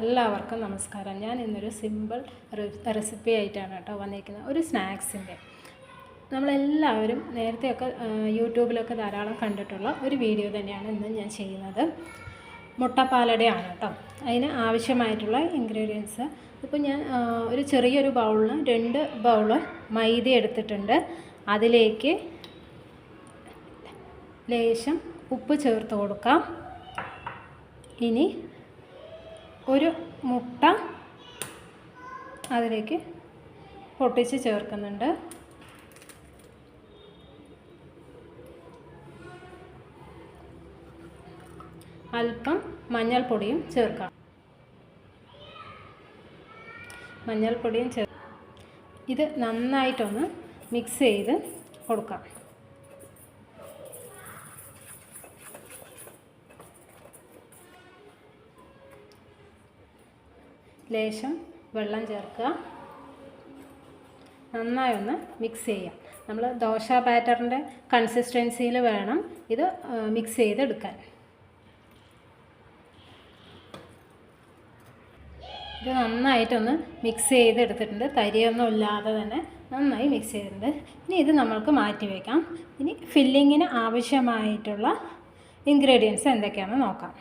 എല്ലാവർക്കും നമസ്കാരം. ഞാൻ ഇന്നൊരു സിമ്പിൾ റെസിപ്പി ആയിട്ടാണ് കേട്ടോ വന്നിരിക്കുന്നത്. ഒരു സ്നാക്സിന്റെ നമ്മളെല്ലാവരും നേരത്തെയൊക്കെ യൂട്യൂബിലൊക്കെ ധാരാളം കണ്ടിട്ടുള്ള ഒരു വീഡിയോ തന്നെയാണ് ഇന്ന് ഞാൻ ചെയ്യുന്നത്. മുട്ടപ്പാലടയാണ് കേട്ടോ. അതിന് ആവശ്യമായിട്ടുള്ള ഇൻഗ്രീഡിയൻസ് ഇപ്പോൾ ഞാൻ ഒരു ചെറിയൊരു ബൗളിൽ രണ്ട് ബൗൾ മൈദ എടുത്തിട്ടുണ്ട്. അതിലേക്ക് ലേശം ഉപ്പ് ചേർത്ത് കൊടുക്കാം. ഇനി ഒരു മുട്ട അതിലേക്ക് പൊട്ടിച്ച് ചേർക്കുന്നുണ്ട്. അല്പം മഞ്ഞൾപ്പൊടിയും ചേർക്കാം. മഞ്ഞൾപ്പൊടിയും ചേർ ഇത് നന്നായിട്ടൊന്ന് മിക്സ് ചെയ്ത് കൊടുക്കാം. ലേശം വെള്ളം ചേർക്കുക. നന്നായി ഒന്ന് മിക്സ് ചെയ്യാം. നമ്മൾ ദോശ ബാറ്ററിന്റെ കൺസിസ്റ്റൻസിയിൽ വേണം ഇത് മിക്സ് ചെയ്തെടുക്കാൻ. ഇത് നന്നായിട്ടൊന്ന് മിക്സ് ചെയ്തെടുത്തിട്ടുണ്ട്. തരിയൊന്നും ഇല്ലാതെ തന്നെ നന്നായി മിക്സ് ചെയ്തിട്ടുണ്ട്. ഇനി ഇത് നമ്മൾക്ക് മാറ്റി വയ്ക്കാം ഇനി ഫില്ലിങ്ങിന് ആവശ്യമായിട്ടുള്ള ഇൻഗ്രീഡിയൻസ് എന്തൊക്കെയാണെന്ന് നോക്കാം.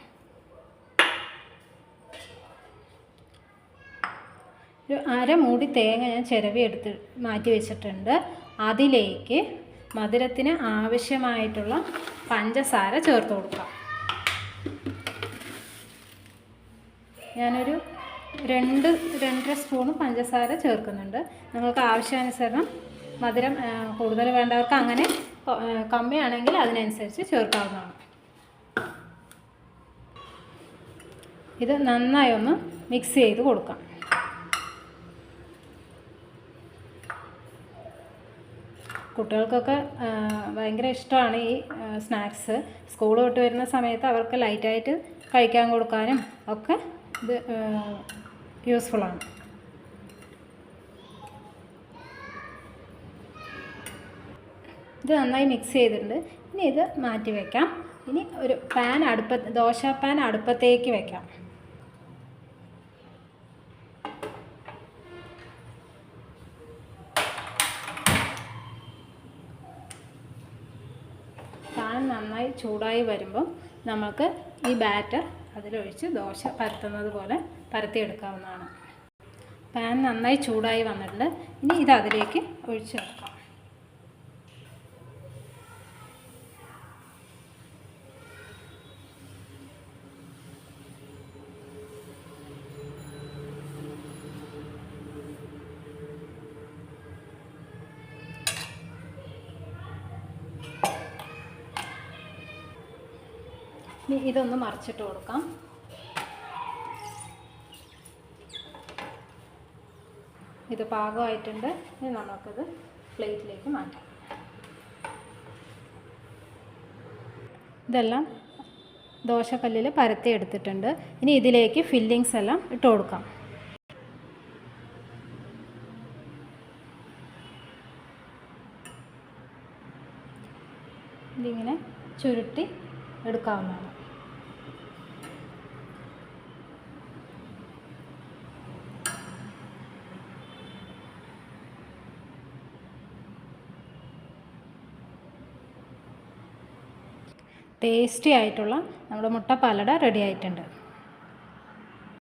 ഒരു അര മൂടി തേങ്ങ ഞാൻ ചിരവി എടുത്ത് മാറ്റി വെച്ചിട്ടുണ്ട്. അതിലേക്ക് മധുരത്തിന് ആവശ്യമായിട്ടുള്ള പഞ്ചസാര ചേർത്ത് കൊടുക്കാം. ഞാനൊരു രണ്ട് രണ്ടര സ്പൂണ് പഞ്ചസാര ചേർക്കുന്നുണ്ട്. നിങ്ങൾക്ക് ആവശ്യാനുസരണം മധുരം കൂടുതൽ വേണ്ടവർക്ക് അങ്ങനെ കമ്മിയാണെങ്കിൽ അതിനനുസരിച്ച് ചേർക്കാവുന്നതാണ്. ഇത് നന്നായി ഒന്ന് മിക്സ് ചെയ്ത് കൊടുക്കാം. കുട്ടികൾക്കൊക്കെ ഭയങ്കര ഇഷ്ടമാണ് ഈ സ്നാക്സ്. സ്കൂൾ വിട്ട് വരുന്ന സമയത്ത് അവർക്ക് ലൈറ്റായിട്ട് കഴിക്കാൻ കൊടുക്കാനും ഒക്കെ ഇത് യൂസ്ഫുള്ളാണ് ഇത് നന്നായി മിക്സ് ചെയ്തിട്ടുണ്ട്. ഇനി ഇത് മാറ്റി വയ്ക്കാം ഇനി ഒരു പാൻ അടുപ്പ ദോശ പാൻ അടുപ്പത്തേക്ക് വയ്ക്കാം പാൻ നന്നായി ചൂടായി വരുമ്പോൾ നമുക്ക് ഈ ബാറ്റർ അതിലൊഴിച്ച് ദോശ പരത്തുന്നത് പോലെ പരത്തിയെടുക്കാവുന്നതാണ്. പാൻ നന്നായി ചൂടായി വന്നിട്ടുണ്ട്. ഇനി ഇത് അതിലേക്ക് ഒഴിച്ച് ഇനി ഇതൊന്ന് മറിച്ചിട്ട് കൊടുക്കാം. ഇത് പാകമായിട്ടുണ്ട്. ഇനി നമുക്കിത് പ്ലേറ്റിലേക്ക് മാറ്റാം. ഇതെല്ലാം ദോശക്കല്ലിൽ പരത്തി എടുത്തിട്ടുണ്ട്. ഇനി ഇതിലേക്ക് ഫില്ലിങ്സ് എല്ലാം ഇട്ട് കൊടുക്കാം. ഇതിങ്ങനെ ചുരുട്ടി എടുക്കാവുന്നതാണ്. ടേസ്റ്റി ആയിട്ടുള്ള നമ്മുടെ മുട്ട പാലട റെഡി ആയിട്ടുണ്ട്.